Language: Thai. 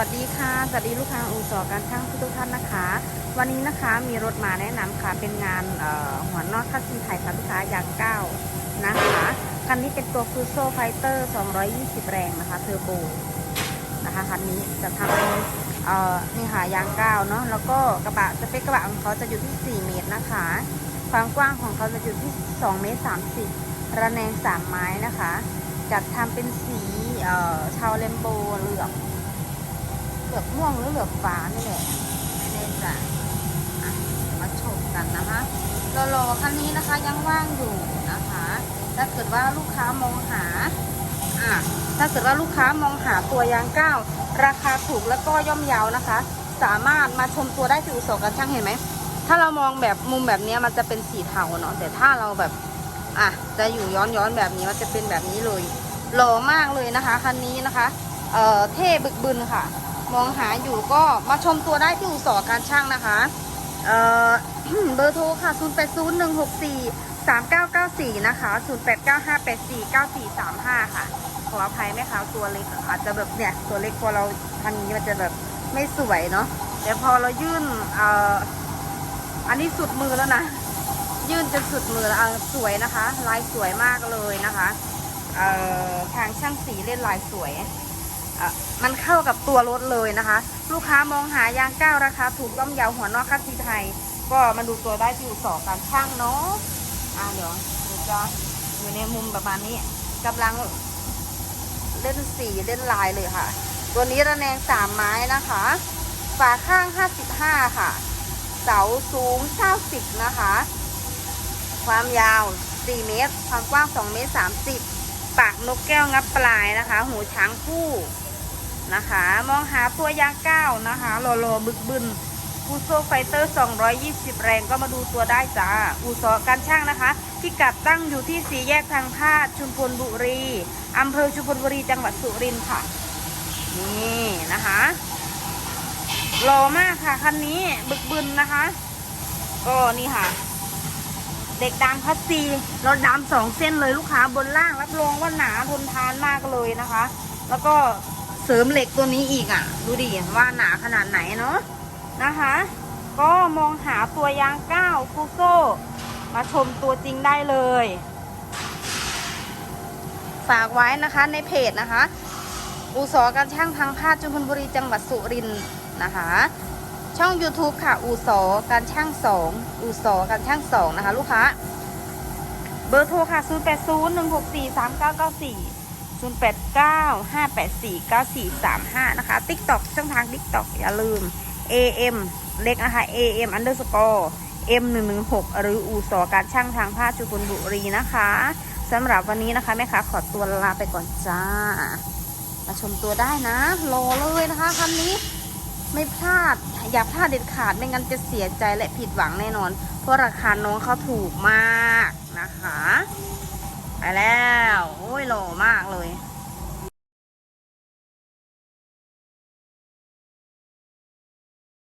สวัสดีลูกค้าอู่จอการช่างทุกท่านนะคะ วันนี้นะคะมีรถมาแนะนำค่ะเป็นงานหัวนอกคัสซีไทยค่ะลูกค้าอย่างเก้านะคะคันนี้เป็นตัวคูโซไฟเตอร์220 แรงนะคะเทอร์โบนะคะคันนี้จะทำเป็นนี่ค่ะยางเก้าเนาะแล้วก็กระบะสเปคกระบะของเขาจะอยู่ที่ 4 เมตรนะคะ ความกว้างของเขาจะอยู่ที่ 2 เมตร 30 ระแนง 3 ไม้นะคะ จัดทำเป็นสีเชาวเลมโบเหลือบเห ลือบม่วงหรือเหลือบฟ้านี่แหละไม่แน่ใจมาชมกันนะคะรอๆคันนี้นะคะยังว่างอยู่นะคะ ถ้าเกิดว่าลูกค้ามองหาอะถ้าเกิดว่าลูกค้ามองหาตัวยางก้าวราคาถูกแล้วก็ย่อมเยาวนะคะ สามารถมาชมตัวได้ที่อุตสาหกรรมช่างเห็นไหมถ้าเรามองแบบมุมแบบนี้มันจะเป็นสีเทาเนาะแต่ถ้าเราแบบอะจะอยู่ย้อนย้อนๆแบบนี้มันจะเป็นแบบนี้เลยหล่อมากเลยนะคะคันนี้นะคะ เอ่อเท่บึกบึนค่ะ มองหาอยู่ก็มาชมตัวได้ที่อู่สอการช่างนะคะเบอร์โทรค่ะ 0 8 0 1 6 4 3 9 9 4 นะคะ 0 8 9 5 8 4 9 4 3 5 ค่ะ ขออภัยไหมคะตัวเล็กอาจจะแบบเนี่ย ตัวเล็กพอเราทางนี้มันจะแบบไม่สวยเนาะแต่พอเรายื่นเอ่ออันนี้สุดมือแล้วนะ ยื่นจนสุดมือแล้วสวยนะคะ ลายสวยมากเลยนะคะเอ่อทางช่างสีเล่นลายสวย มันเข้ากับตัวรถเลยนะคะ ลูกค้ามองหายางก้าวราคาถูกย่อมยาวหัวนอกคัสซีไทย ก็มาดูตัวได้ที่อู่สอการช่างเนาะอะเดี๋ยวเดี๋ยวจะอยู่ในมุมประมาณนี้กำลังเล่นสีเล่นลายเลยค่ะ ตัวนี้ระแนงสามไม้นะคะ ฝาข้าง 55 ค่ะ เสาสูง 90 นะคะ ความยาว 4 เมตร ความกว้าง 2 เมตร 30 ปากนกแก้วงับปลายนะคะ หูช้างคู่ นะคะ มองหาตัวยางก้าวนะคะโลโลบึกบึนอูโซไฟเตอร์ 220 แรงก็มาดูตัวได้จ้า อูซการช่างนะคะ พิกัดตั้งอยู่ที่สีแยกทางพาดชุมพลบุรีอำเภอชุมพลบุรีจังหวัดสุรินทร์ค่ะ นี่นะคะหล่อมากค่ะคันนี้บึกบึนนะคะ ก็นี่ค่ะ เด็กดำพัสซีราดำสองเส้นเลยลูกค้าบนล่างรับรองว่าหนาทนทานมากเลยนะคะ แล้วก็ เสริมเหล็กตัวนี้อีกอะ ดูดิว่าหนาขนาดไหนเนาะนะคะ ก็มองหาตัวยางก้าวฟูโซมาชมตัวจริงได้เลย ฝากไว้นะคะในเพจนะคะ อุสอการช่างทางภาคจุมพลบุรีจังหวัดสุรินทร์นะคะ ช่อง YouTube ค่ะอูสอการช่างสองอูสอการช่างสองนะคะ ลูกค้า เบอร์โทรค่ะ 0 8 0 1 6 4 3 9 9 4 0 8 9 5 8 4 9 4 3 5 นะคะ TikTok ช่องทาง TikTok อย่าลืม AM เล็กนะคะ AM underscore M 1 1 6หรืออูสอการช่างทางภาคจุฬบุรีนะคะสำหรับวันนี้นะคะแม่ค้าขอตัวลาไปก่อนจ้า มาชมตัวได้นะ รอเลยนะคะคันนี้ไม่พลาดอย่าพลาดเด็ดขาดไม่งั้นจะเสียใจและผิดหวังแน่นอน เพราะราคาน้องเขาถูกมากนะคะ ไปแล้ว